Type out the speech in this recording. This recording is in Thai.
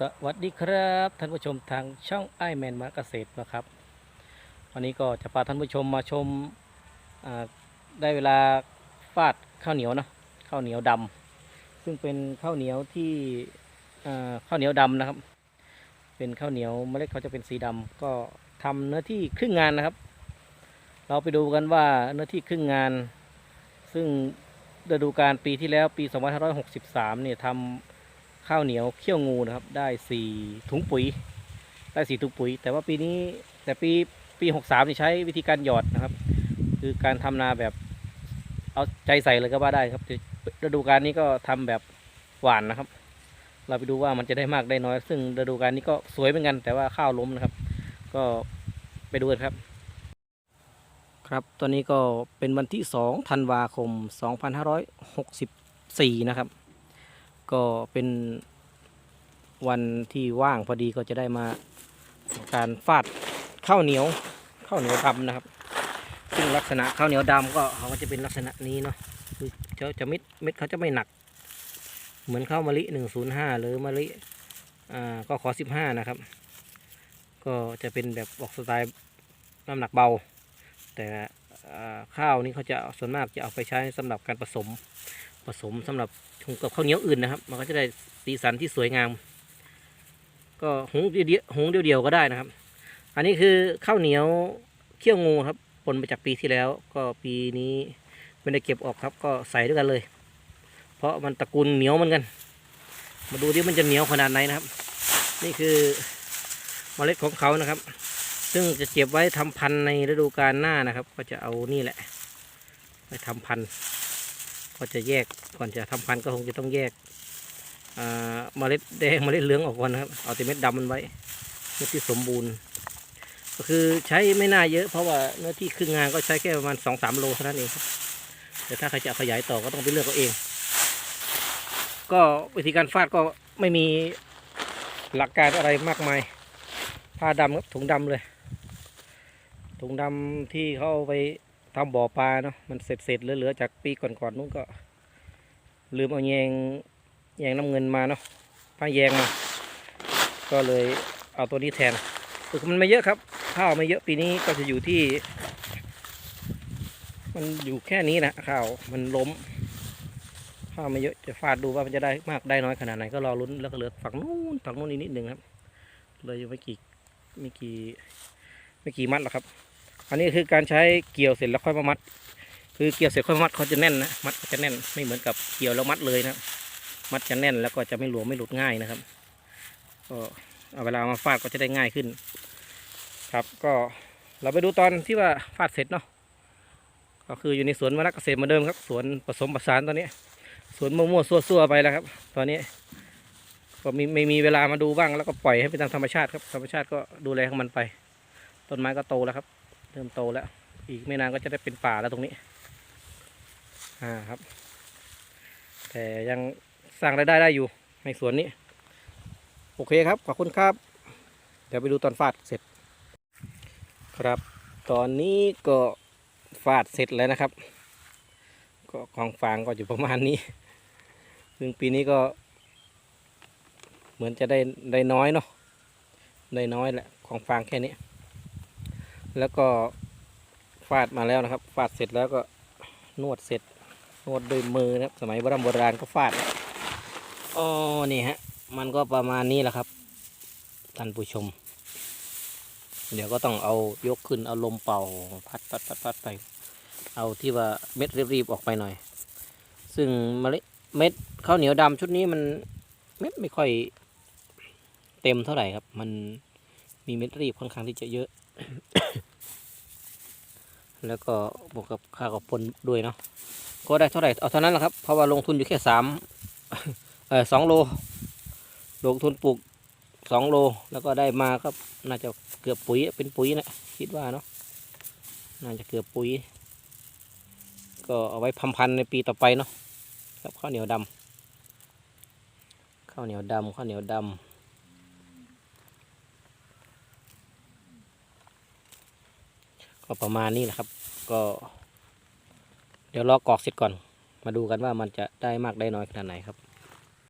สวัสดีครับท่านผู้ชมทางช่องไอแมนมาเกษตรนะครับ วันนี้ก็จะพาท่านผู้ชมมาชมได้เวลาฟาดข้าวเหนียวนะข้าวเหนียวดำซึ่งเป็นข้าวเหนียวที่ข้าวเหนียวดำนะครับ เป็นข้าวเหนียวเมล็ดเขาจะเป็นสีดำก็ทำเนื้อที่ครึ่งงานนะครับ เราไปดูกันว่าเนื้อที่ครึ่งงาน ซึ่งฤดูกาลปีที่แล้วปี 2563เนี่ยทำ ข้าวเหนียวเขี้ยวงูนะครับ ได้สี่ถุงปุ๋ย ได้สี่ถุงปุ๋ย แต่ว่าปีนี้แต่ปีปีหกสามนี่ใช้วิธีการหยอดนะครับ คือการทำนาแบบเอาใจใส่เลยก็ว่าได้ครับฤดูกาลนี้ก็ทำแบบหวานนะครับ เราไปดูว่ามันจะได้มากได้น้อย ซึ่งฤดูกาลนี้ก็สวยเหมือนกัน แต่ว่าข้าวล้มนะครับ ก็ไปดูกันครับ ครับ ตอนนี้ก็เป็นวันที่2ธันวาคม2564นะครับ ก็เป็นวันที่ว่างพอดีก็จะได้มาการฟาดข้าวเหนียวข้าวเหนียวดำนะครับ ซึ่งลักษณะข้าวเหนียวดำก็เขาก็จะเป็นลักษณะนี้เนาะคือจะจะเม็ดเม็ดเขาจะไม่หนัก เหมือนข้าวมะลิหนึ่งศูนย์ห้าหรือมะลิอ่าก็ขอสิบห้านะครับ ก็จะเป็นแบบออกสไตล์น้ำหนักเบา แต่อ่าข้าวนี้เขาจะส่วนมากจะเอาไปใช้สำหรับการผสม ผสมสำหรับหุงกับข้าวเหนียวอื่นนะครับ มันก็จะได้สีสันที่สวยงาม ก็หุงเดียวหุงเดียวๆก็ได้นะครับ อันนี้คือข้าวเหนียวเขี้ยวงูครับปนมาจากปีที่แล้ว ก็ปีนี้ไม่ได้เก็บออกครับ ก็ใส่ด้วยกันเลย เพราะมันตระกูลเหนียวเหมือนกัน มาดูที่มันจะเหนียวขนาดไหนนะครับ นี่คือเมล็ดของเขานะครับ ซึ่งจะเก็บไว้ทำพันธุ์ในฤดูกาลหน้านะครับ ก็จะเอานี่แหละ ไปทำพันธุ์ ก็จะแยกก่อนจะทำพันธุ์ก็คงจะต้องแยกเมล็ดแดงเมล็ดเหลืองออกก่อนนะครับ เอาแต่เม็ดดำมันไว้เม็ดที่สมบูรณ์ ก็คือใช้ไม่น่าเยอะเพราะว่าเนื้อที่ครึ่งงานก็ใช้แค่ประมาณสองสามโลเท่านั้นเองครับแต่ถ้าใครจะขยายต่อก็ต้องไปเลือกเอาเอง ก็วิธีการฟาดก็ไม่มีหลักการอะไรมากมายผ้าดำครับถุงดำเลยถุงดำที่เขาเอาไป ทำบ่อปลาเนาะมันเสร็จเสร็จๆเหลือๆจากปีก่อนๆนู้นก็ ลืมเอาแยงแยงน้ำเงินมาเนาะผ้าแยงมาก็เลยเอาตัวนี้แทนคือมันไม่เยอะครับข้าวไม่เยอะปีนี้ก็จะอยู่ที่ มันอยู่แค่นี้นะข้าวมันล้มข้าวไม่เยอะจะฟาดดูว่ามันจะได้มากได้น้อยขนาดไหนก็รอลุ้นแล้วก็เหลือฝั่งนู้นฝั่งนู้นอีกนิดนึงครับเลยอยู่ไม่กี่ไม่กี่ไม่กี่มัดหรอกครับ อันนี้คือการใช้เกี่ยวเสร็จแล้วค่อยมามัด คือเกี่ยวเสร็จค่อยมามัดเขาจะแน่นนะมัดจะแน่นไม่เหมือนกับเกี่ยวแล้วมัดเลยนะมัดจะแน่นแล้วก็จะไม่หลวมไม่หลุดง่ายนะครับก็เอาเวลามาฟาดก็จะได้ง่ายขึ้น ครับก็เราไปดูตอนที่ว่าฟาดเสร็จเนาะก็คืออยู่ในสวนวรรณเกษตรเหมือนเดิมครับสวนผสมผสานตอนนี้สวนมั่วๆซั่วๆไปแล้วครับ ตอนนี้ก็มีไม่มีเวลามาดูบ้างแล้วก็ปล่อยให้เป็นตามธรรมชาติครับธรรมชาติก็ดูแลของมันไป ต้นไม้ก็โตแล้วครับ เริ่มโตแล้ว อีกไม่นานก็จะได้เป็นป่าแล้วตรงนี้ อ่าครับ แต่ยังสร้างรายได้ได้อยู่ในสวนนี้ โอเคครับ ขอบคุณครับ เดี๋ยวไปดูตอนฟาดเสร็จ ครับ ตอนนี้ก็ฟาดเสร็จแล้วนะครับ ก็ของฟางก็อยู่ประมาณนี้ซึ่งปีนี้ก็เหมือนจะได้ได้น้อยเนาะได้น้อยแหละของฟางแค่นี้ แล้วก็ฟาดมาแล้วนะครับ ฟาดเสร็จแล้วก็นวดเสร็จ นวดด้วยมือนะครับ สมัยโบราณโบราณก็ฟาดอ๋อนี่ฮะ มันก็ประมาณนี้แหละครับ ท่านผู้ชม เดี๋ยวก็ต้องเอายกขึ้นเอาลมเป่าพัดพัดพัดพัดไป เอาที่ว่าเม็ดรีบๆออกไปหน่อย ซึ่งเมล็ดเม็ดข้าวเหนียวดำชุดนี้มันเม็ดไม่ค่อยเต็มเท่าไหร่ครับ มันมีเม็ดรีบค่อนข้างที่จะเยอะ แล้วก็บวกกับค่ากับปนด้วยเนาะก็ได้เท่าไหร่เอาเท่านั้นแหละครับเพราะว่าลงทุนอยู่แค่สามเออสองโล ลงทุนปลูกสองโลแล้วก็ได้มาก็น่าจะเกือบปุ๋ยเป็นปุ๋ยนะคิดว่าเนาะน่าจะเกือบปุ๋ย ก็เอาไว้พันพันในปีต่อไปเนาะครับข้าวเหนียวดำข้าวเหนียวดำข้าวเหนียวดำ ก็ประมาณนี้แหละครับ ก็ เดี๋ยวรอกรอกเสร็จก่อน มาดูกันว่ามันจะได้มากได้น้อยขนาดไหนครับ